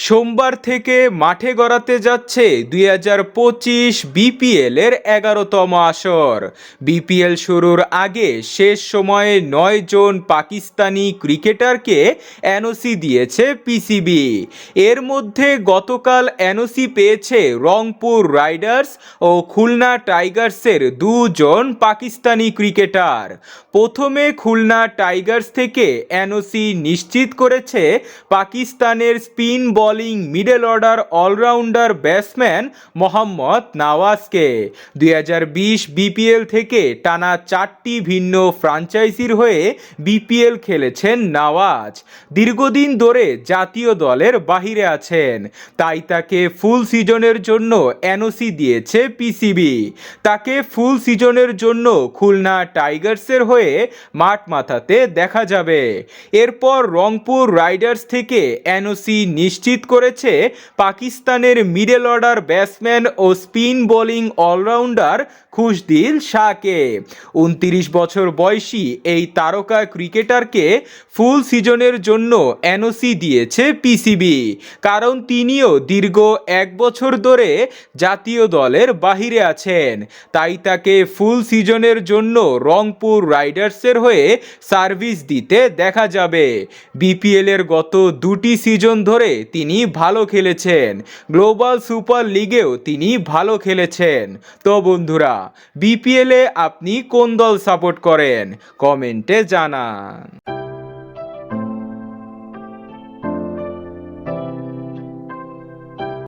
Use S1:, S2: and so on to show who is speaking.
S1: সোমবার থেকে মাঠে গড়াতে যাচ্ছে দুই হাজার পঁচিশ বিপিএল এর এগারোতম আসর। বিপিএল শুরুর আগে শেষ সময়ে নয় জন পাকিস্তানি ক্রিকেটারকে এনওসি দিয়েছে পিসিবি। এর মধ্যে গতকাল এনওসি পেয়েছে রংপুর রাইডার্স ও খুলনা টাইগার্সের দুজন পাকিস্তানি ক্রিকেটার। প্রথমে খুলনা টাইগার্স থেকে এনওসি নিশ্চিত করেছে পাকিস্তানের spin bowling middle order allrounder batsman Mohammad নাওয়াজকে। দুই বিপিএল থেকে টানা চারটি ভিন্ন ফ্রাঞ্চাইজির হয়ে বিপিএল খেলেছেন নাওয়াজ। দীর্ঘদিন ধরে জাতীয় দলের বাহিরে আছেন। তাই তাকে ফুল সিজনের জন্য এনওসি দিয়েছে পিসিবি তাকে ফুল সিজনের জন্য খুলনা টাইগার্সের হয়ে মাঠ মাথাতে দেখা যাবে। এরপর রংপুর রাইডার্স থেকে এনওসি নিশ্চিত করেছে পাকিস্তানের মিডল অর্ডার ব্যাটসম্যান ও স্পিন বোলিং অলরাউন্ডার খুশদিল শাহকে। উনতিরিশ বছর বয়সী এই তারকা ক্রিকেটারকে ফুল সিজনের জন্য এনওসি দিয়েছে পিসিবি, কারণ তিনিও দীর্ঘ এক বছর ধরে জাতীয় দলের বাহিরে আছেন। তাই তাকে ফুল সিজনের জন্য রংপুর রাইডার্সের হয়ে সার্ভিস দিতে দেখা যাবে। বিপিএল এর গত দুটি সিজন ধরে তিনি ভালো খেলেছেন। গ্লোবাল সুপার লিগেও তিনি ভালো খেলেছেন। তো বন্ধুরা বিপিএলে আপনি কোন দল সাপোর্ট করেন? কমেন্টে জানান।